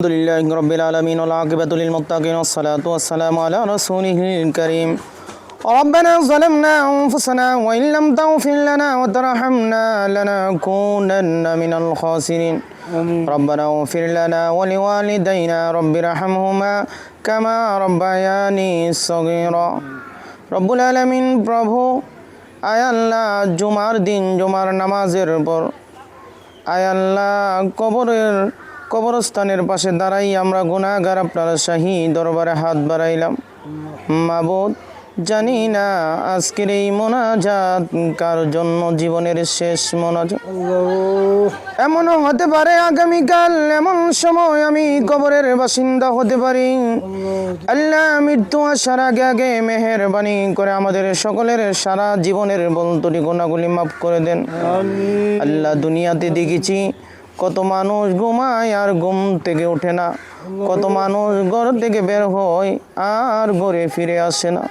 الحمد لله رب العالمين والعاقبة للمتقين والصلاة والسلام على رسوله الكريم ربنا ظلمنا أنفسنا وإن لم تغفر لنا وترحمنا لنكونن من الخاسرين ربنا اغفر لنا ولوالدينا رب ارحمهما كما ربياني صغيرا رب العالمين প্রভু আয় আল্লাহ জুমার দিন জুমার নামাজের পর আয় আল্লাহ কবরের কবরস্থানের পাশে দাঁড়াই আমরা গুনাহগার আপনার শাহী দরবারে হাত বাড়াইলাম। মাবুদ জানি না আজকের এই মোনাজাত কার জন্য জীবনের শেষ মোনাজাত। এমনও হতে পারে আগামীকাল এমন সময় আমি কবরের বাসিন্দা হতে পারি। আল্লাহ মৃত্যু আসার আগে আগে মেহেরবানি করে আমাদের সকলের সারা জীবনের বলতরি গোনাগুলি মাফ করে দেন। আল্লাহ দুনিয়াতে দেখেছি কত মানুষ ঘুমায় আর ঘুম থেকে ওঠে না। কত মানুষ ঘর থেকে বের হয় আর ঘরে ফিরে আসে না।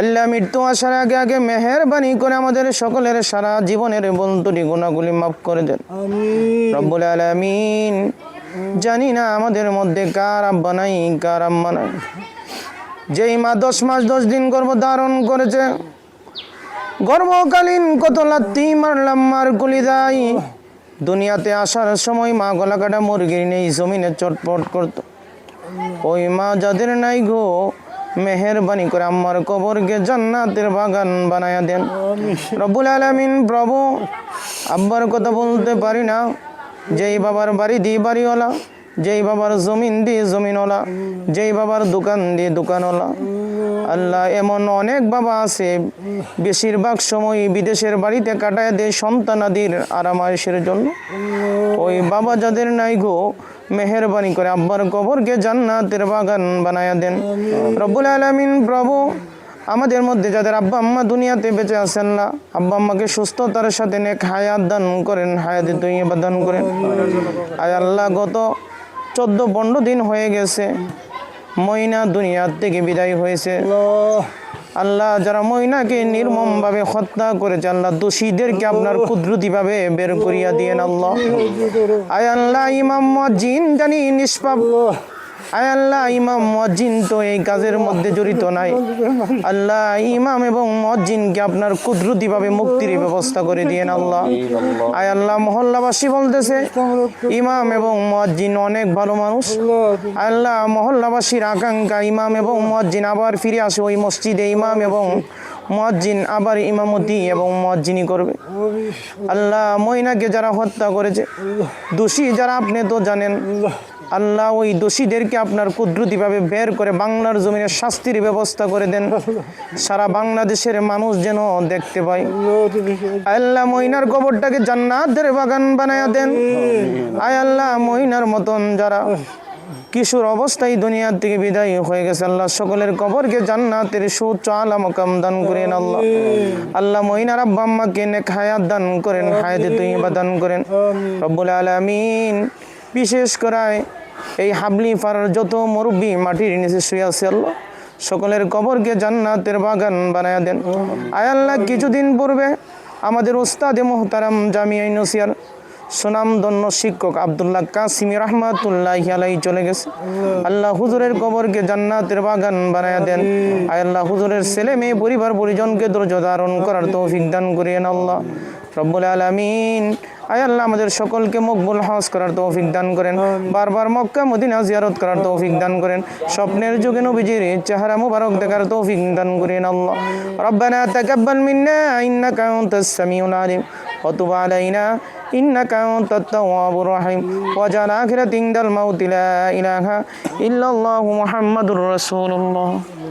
আল্লাহ। মৃত্যু আসার আগে আগে মেহেরবানি করে আমাদের সকলের সারা জীবনের বলতরি গুণাগুলি মাফ করে দেন। রব্বুল আলামিন। জানি না আমাদের মধ্যে কার আব্বা নাই কার আম্মা নাই। যেই মা দশ মাস দশ দিন গর্ভ ধারণ করেছে গর্ভকালীন কত লাত্তি মারলাম মার গুলি দেয় দুনিয়াতে আসার সময় মা গলা কাটা মুরগির নেই জমিনে চটপট করত। ওই মা যাদের নাই গো, মেহরবানি করে আমার কবরকে জান্নাতের বাগান বানায়া দেন। রব্বুল আলমিন, প্রভু, আব্বার কথা বলতে পারি না, যেই বাবার বাড়ি দিয়ে বাড়িওয়ালা যেই বাবার জমিন দিয়ে জমিনওয়ালা, যেই বাবার দোকান দিয়ে দোকানওয়ালা। আল্লাহ এমন অনেক বাবা আছে, বেশিরভাগ সময় বিদেশের বাড়িতে কাটায় দেয় সন্তানাদির আরামায়েশের জন্য। ওই বাবা যাদের নাই গো, মেহেরবানি করে আব্বার কবরকে জান্নাতের বাগান বানায়া দেন। রব্বুল আলামিন প্রভু, আমাদের মধ্যে যাদের আব্বা আম্মা দুনিয়াতে বেঁচে আছেন না, আব্বা আম্মাকে সুস্থতার সাথে নেক হায়াত দান করেন, হায়াতে তৈবা দান করেন। আয় আল্লাহ গত চোদ্দ পনেরো দিন হয়ে গেছে। ময়না দুনিয়ার থেকে বিদায় হয়েছে। আল্লাহ। যারা ময়নাকে নির্মম ভাবে হত্যা করেছে আল্লাহ দোষীদেরকে আপনার কুদরতিভাবে বের করিয়া দিয়ে আল্লাহ। আয় আল্লাহ ইমাম জিন জানি নিষ্পাপ। আল্লাহ, ইমাম মজ্জিন তো এই কাজের মধ্যে জড়িত নাই। আল্লাহ, ইমাম এবং মজ্জিনকে আপনার কুদরতিভাবে মুক্তির ব্যবস্থা করে দিয়েন আল্লাহ। আয় আল্লাহ, মহল্লাবাসী বলতেছে, ইমাম এবং মজ্জিন অনেক ভালো মানুষ। আল্লাহ, মহল্লাবাসীর আকাঙ্ক্ষা, ইমাম এবং মজ্জিন আবার ফিরে আসে ওই মসজিদে। ইমাম এবং মজ্জিন আবার ইমামতি এবং মজ্জিনি করবে। আল্লাহ ময়নাকে যারা হত্যা করেছে, দোষী যারা আপনি তো জানেন, আল্লাহ ওই দোষীদেরকে আপনার কুদরতিভাবে বের করে বাংলার জমিনে শাস্তির ব্যবস্থা করে দেন। সারা বাংলাদেশের মানুষ যেন দেখতে পায়। আল্লাহ মইনার কবরটাকে জান্নাতের বাগান বানায়া দেন। আয় আল্লাহ মইনার মতন যারা কিশোর অবস্থায় দুনিয়ার থেকে বিদায় হয়ে গেছে। আল্লাহ সকলের কবরকে জান্নাতের সুচ্চ আলা মকাম দান করেন আল্লাহ। আল্লাহ মইনার আব্বা আম্মাকে নেক হায়াত দান করেন হায়াতে তুইবা দান করেন। রব্বুল আলামিন। বিশেষ করায় এই হাবলি পাড়ার যত মুরব্বী মাটির নিচে শুয়ে আছে আল্লাহ সকলের কবরকে জান্নাতের বাগান বানায়া দেন। আয় আল্লাহ কিছুদিন পূর্বে আমাদের ওস্তাদে মোহতারাম জামিয়া নসিয়ার সুনামধন্য শিক্ষক আবদুল্লাহ কাসিমি রহমাতুল্লাহ আলাই চলে গেছে। আল্লাহ হুজুরের কবরকে জান্নাতের বাগান বানায়া দেন। আয় আল্লাহ হুজুরের ছেলে মেয়ে পরিবার পরিজনকে ধৈর্য ধারণ করার তৌফিক দান করিয়েন আল্লাহ। রব্বুল আলামিন। আয় আল্লাহ আমাদের সকলকে মকবুল হজ করার তৌফিক দান করেন। বারবার মক্কা মদিনা জিয়ারত করার তৌফিক দান করেন। স্বপ্নের যুগে নবীজির চেহারা মুবারক দেখার তৌফিক দান করেন আল্লাহ। রব্বানা তাকাব্বাল মিন্না ইন্নাকা আনতাস সামিউল আলিম। وتب علينا إنك أنت التواب الرحيم وجعل آخرة عند الموت لا إله إلا الله محمد رسول الله